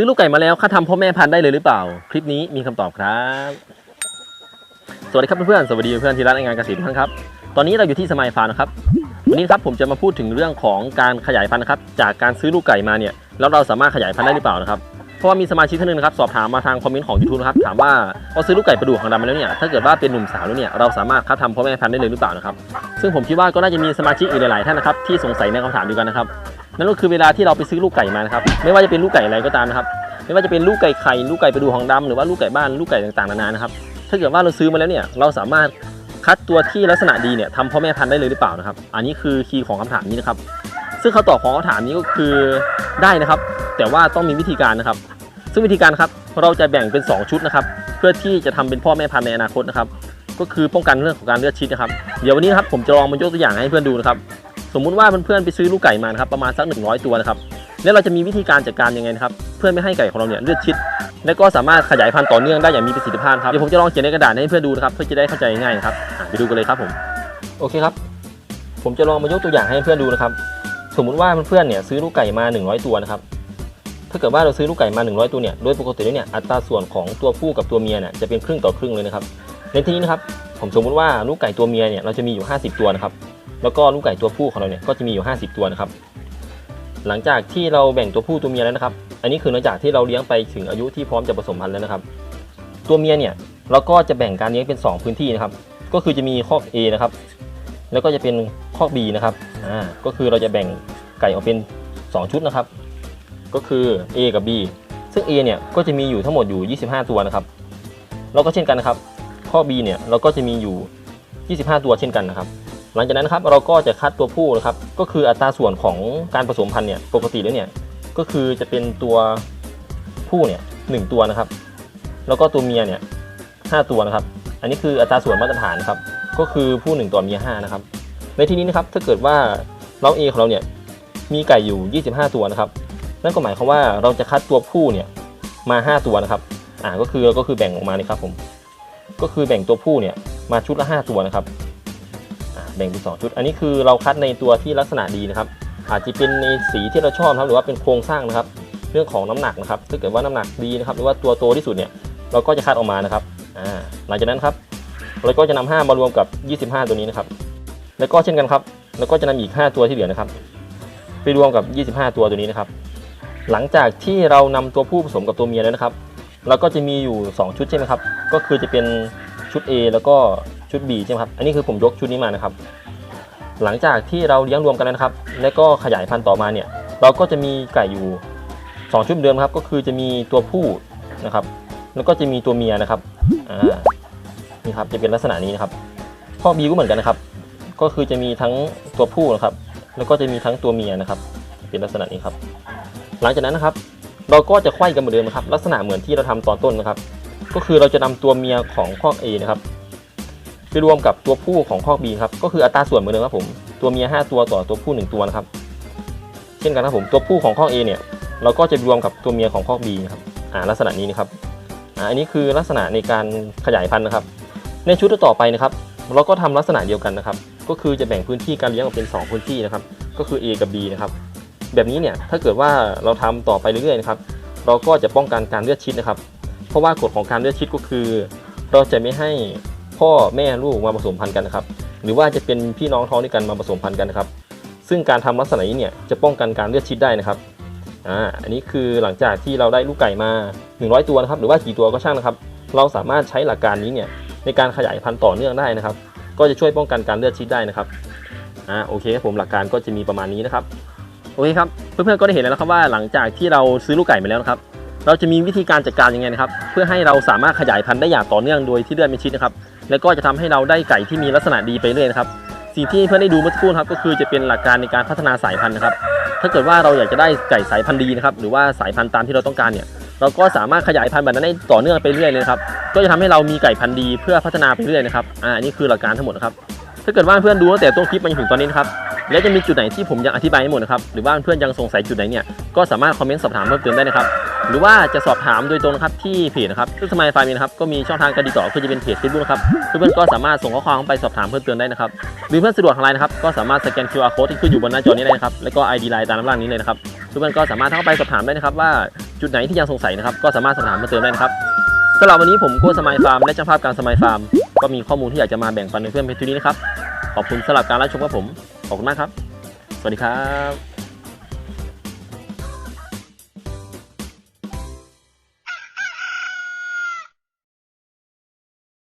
ซื้อลูกไก่มาแล้วค่าทำพ่อแม่พันธุ์ได้เลยหรือเปล่า คลิปนี้มีคำตอบครับ สวัสดีครับเพื่อนๆสวัสดีเพื่อนที่ร้านงานเกษตรทุกท่านครับ ตอนนี้เราอยู่ที่สมัยฟาร์มนะครับวันนี้ครับผมจะมาพูดถึงเรื่องของการขยายพันธุ์นะครับจากการซื้อลูกไก่มาเนี่ยแล้วเราสามารถขยายพันธุ์ได้หรือเปล่านะครับเพราะว่ามีสมาชิกท่านหนึงนะครับสอบถามมาทางคอมเมนต์ของ YouTube นะครับถามว่าพอซื้อลูกไก่ประดูกของดำมาแล้วเนี่ยถ้าเกิดว่าเป็นหนุ่มสาวแล้วเนี่ยเราสามารถคัดทำพ่อแม่พันธุ์ได้เลยหรือเปล่านะครับซึ่งผมคิดว่าก็น่าจะมีสมาชิกอีกหลายๆท่านนะครับที่สงสัยในคำถามเดียวกันนะครับ นั่นก็คือเวลาที่เราไปซื้อลูกไก่มานะครับไม่ว่าจะเป็นลูกไก่อะไรก็ตามนะครับไม่ว่าจะเป็นลูกไก่ไข่ลูกไก่ประดูของดำหรือว่าลูกไก่บ้านลูกไก่ต่างๆนานานะครับถ้าเกิดว่าเราซื้อมาแล้วเนี่ยเราสามารถคัดตัวที่ลักษณะดีเนี่ยทำพ่อแม่พันธุ์ได้เลยหรือเปล่านะครับ อันนี้คือคีย์ของคำถามนี้นะครับ ซึ่งเขาตอบของคำถามนี้ก็คือได้นะครับ แต่ว่าต้องมีวิธีการนะครับ ซึ่งวิธีการครับเราจะแบ่งเป็น 2 ชุดนะครับ เพื่อที่จะทำเป็นพ่อแม่พันธุ์ในอนาคตนะครับ ก็คือป้องกันเรื่องของการเลือดชิดนะครับ เดี๋ยววันนี้ครับผมจะลองมายกตัวอย่างให้เพื่อนดูนะครับ สมมุติว่าเพื่อนๆไปซื้อลูกไก่มานะครับประมาณสัก 100 ตัวนะครับแล้วเราจะมีวิธีการจัดการยังไงครับเพื่อไม่ให้ไก่ของเราเนี่ยเลือดชิด และก็สามารถขยายพันธุ์ต่อเนื่องได้อย่างมีประสิทธิภาพครับเดี๋ยวผมจะลองเขียนในกระดาษให้เพื่อนดูนะครับเพื่อจะได้เข้าใจง่ายนะครับไปดูกันเลยครับผมโอเคครับ ผมจะลองมายกตัวอย่างให้เพื่อนดูนะครับ สมมุติว่าเพื่อนๆเนี่ยซื้อลูกไก่มา 100 ตัวนะครับถ้าเกิดว่าเราซื้อลูกไก่มา 100 ตัวเนี่ยโดยปกติแล้วเนี่ยอัตราส่วนของตัวผู้กับตัวเมียเนี่ยจะเป็นครึ่งต่อครึ่งเลยนะครับในที่นี้นะครับผมสมมุติว่าลูกไก่ตัวเมียเนี่ยเราจะมีอยู่ 50 ตัวนะครับ แล้วก็ลูกไก่ตัวผู้ของเราเนี่ยก็จะมีอยู่ 50 ตัวนะครับ หลังจากที่เราแบ่งตัวผู้ตัวเมียแล้วนะครับ อันนี้คือหลังจากที่เราเลี้ยงไปถึงอายุที่พร้อมจะผสมพันธุ์แล้วนะครับ ตัวเมียเนี่ยเราก็จะแบ่งการเลี้ยงเป็น 2 พื้นที่นะครับ ก็คือจะมีคอก A นะครับ แล้วก็จะเป็นคอก B นะครับ อ่า ก็คือเราจะแบ่งไก่ออกเป็น 2 ชุดนะครับ ก็คือ A กับ B ซึ่ง A เนี่ยก็จะมีอยู่ทั้งหมดอยู่ 25 ตัวนะครับแล้วก็เช่นกันนะครับ ข้อ B เนี่ยเราก็จะมีอยู่ 25 ตัวเช่นกันนะครับ หลังจากนั้นนะครับเราก็จะคัดตัวผู้นะครับ ก็คืออัตราส่วนของการผสมพันธุ์เนี่ยปกติแล้วเนี่ยก็คือจะเป็นตัวผู้เนี่ยหนึ่งตัวนะครับ แล้วก็ตัวเมียเนี่ยห้าตัวนะครับ อันนี้คืออัตราส่วนมาตรฐานครับ ก็คือผู้หนึ่งต่อเมียห้านะครับ ในที่นี้นะครับถ้าเกิดว่าเราเอของเราเนี่ยมีไก่อยู่ 25 ตัวนะครับ นั่นก็หมายความว่าเราจะคัดตัวผู้เนี่ยมา 5 ตัวนะครับ อ่าก็คือก็คือแบ่งออกมาเลยครับผม ก็คือแบ่งตัวผู้เนี่ยมาชุดละ 5 ตัวนะครับ แบ่งเป็นสองชุด อันนี้คือเราคัดในตัวที่ลักษณะดีนะครับ อาจจะเป็นในสีที่เราชอบครับหรือว่าเป็นโครงสร้างนะครับ เรื่องของน้ำหนักนะครับถ้าเกิดว่าน้ำหนักดีนะครับ หรือว่าตัวโตที่สุดเนี่ยเราก็จะคัดออกมานะครับหลังจากนั้นครับเราก็จะนำ5มารวมกับ 25 ตัวนี้นะครับ แล้วก็เช่นกันครับ แล้วก็จะนำอีก 5 ตัวที่เหลือนะครับ ไปรวมกับ 25 ตัวตัวนี้นะครับ หลังจากที่เรานำตัวผู้ผสมกับตัวเมียแล้วนะครับ เราก็จะมีอยู่ 2 ชุดใช่ไหมครับ ก็คือจะเป็นชุด A แล้วก็ ชุด B ใช่ไหมครับ อันนี้คือผมยกชุดนี้มานะครับ หลังจากที่เราเลี้ยงรวมกันแล้วนะครับ แล้วก็ขยายพันธุ์ต่อมาเนี่ย เราก็จะมีไก่อยู่ 2 ชุดเดิมครับ ก็คือจะมีตัวผู้นะครับ แล้วก็จะมีตัวเมียนะครับ อ่า นี่ครับ จะเป็นลักษณะนี้นะครับ ข้อ B ก็เหมือนกันนะครับ ก็คือจะมีทั้งตัวผู้นะครับ แล้วก็จะมีทั้งตัวเมียนะครับ เป็นลักษณะนี้ครับ หลังจากนั้นนะครับ เราก็จะไขว้กันเหมือนเดิมนะครับ ลักษณะเหมือนที่เราทำตอนต้นนะครับ ก็คือเราจะนำตัวเมียของข้อ A นะครับ ไปรวมกับตัวผู้ของข้อ B ครับ ก็คืออัตราส่วนเหมือนเดิมครับผม ตัวเมีย 5 ตัวต่อตัวผู้ 1 ตัวนะครับ เช่นกันครับผม ตัวผู้ของข้อ A เนี่ย เราก็จะรวมกับตัวเมียของข้อ B นะครับ อ่า ลักษณะนี้นะครับ อ่า อันนี้คือลักษณะในการขยายพันธุ์นะครับ ในชุดต่อไปนะครับ เราก็ทำลักษณะเดียวกันนะครับ ก็คือจะแบ่งพื้นที่การเลี้ยงออกเป็น 2 พื้นที่นะครับ ก็คือ A กับ B นะครับ แบบนี้เนี่ย ถ้าเกิดว่าเราทำต่อไปเรื่อยๆนะครับ เราก็จะป้องกันการเลือดชิดนะครับ เพราะว่ากฎของการเลือดชิดก็คือ เราจะไม่ให้ พ่อแม่ลูกมาผสมพันธุ์กันนะครับ หรือว่าจะเป็นพี่น้องท้องด้วยกันมาผสมพันธุ์กันนะครับ ซึ่งการทำลักษณะนี้เนี่ยจะป้องกันการเลือดชิดได้นะครับอ่าอันนี้คือหลังจากที่เราได้ลูกไก่มา 100 ตัวนะครับหรือว่ากี่ตัวก็ช่างนะครับ เราสามารถใช้หลักการนี้เนี่ยในการขยายพันธุ์ต่อเนื่องได้นะครับ ก็จะช่วยป้องกันการเลือดชิดได้นะครับอ่าโอเคครับผมหลักการก็จะมีประมาณนี้นะครับโอเคครับเพื่อนๆก็ได้เห็นแล้วนะครับว่าหลังจากที่เราซื้อลูกไก่มาแล้วนะครับเราจะมีวิธีการจัดการยังไงนะครับ เพื่อให้เราสามารถขยายพันธุ์ได้อย่างต่อเนื่องโดยที่เลือดไม่ชิดนะครับ แล้วก็จะทำให้เราได้ไก่ที่มีลักษณะดีไปเรื่อยนะครับสิ่งที่เพื่อนได้ดูเมื่อสักครู่ครับก็คือจะเป็นหลักการในการพัฒนาสายพันธุ์นะครับถ้าเกิดว่าเราอยากจะได้ไก่สายพันธุ์ดีนะครับหรือว่าสายพันธุ์ตามที่เราต้องการเนี่ยเราก็สามารถขยายพันธุ์แบบนั้นได้ต่อเนื่องไปเรื่อยเลยครับก็จะทำให้เรามีไก่พันธุ์ดีเพื่อพัฒนาไปเรื่อยนะครับอ่าอันนี่คือหลักการทั้งหมดนะครับถ้าเกิดว่าเพื่อนดูตั้งแต่ต้นคลิปมาจนถึงตอนนี้นะครับและจะมีจุดไหนที่ผมยังอธิบายไม่หมดนะครับหรือว่าเพื่อนยังสงสัยจุดไหนเนี่ยก็สามารถคอมเมนต์สอบถามเพิ่มเติมได้นะครับ หรือว่าจะสอบถามโดยตรงนะครับที่เพจนะครับซึ่งสมัยไฟมีนะครับก็มีช่องทางการติดต่อคือจะเป็นเพจเฟซบุ๊กนะครับเพื่อนๆก็สามารถส่งข้อความเข้าไปสอบถามเพิ่มเติมได้นะครับหรือเพื่อนสะดวกทางไลน์นะครับก็สามารถสแกน QR code ที่ขึ้นอยู่บนหน้าจอนี้ได้นะครับแล้วก็ ID ไลน์ตามด้านล่างนี้เลยนะครับเพื่อนๆก็สามารถเข้าไปสอบถามได้นะครับว่าจุดไหนที่ยังสงสัยนะครับก็สามารถสอบถามเพิ่มเติมได้นะครับสำหรับวันนี้ผมโก้สมัยฟาร์มและช่างภาพการสมัยฟาร์มก็มีข้อมูลที่อยากจะมาแบ่งปันในเพื่อนเพื่อนๆเพียงเท่านี้นะครับขอบคุณสำหรับการรับชมครับผมขอบคุณมากครับ สวัสดีครับ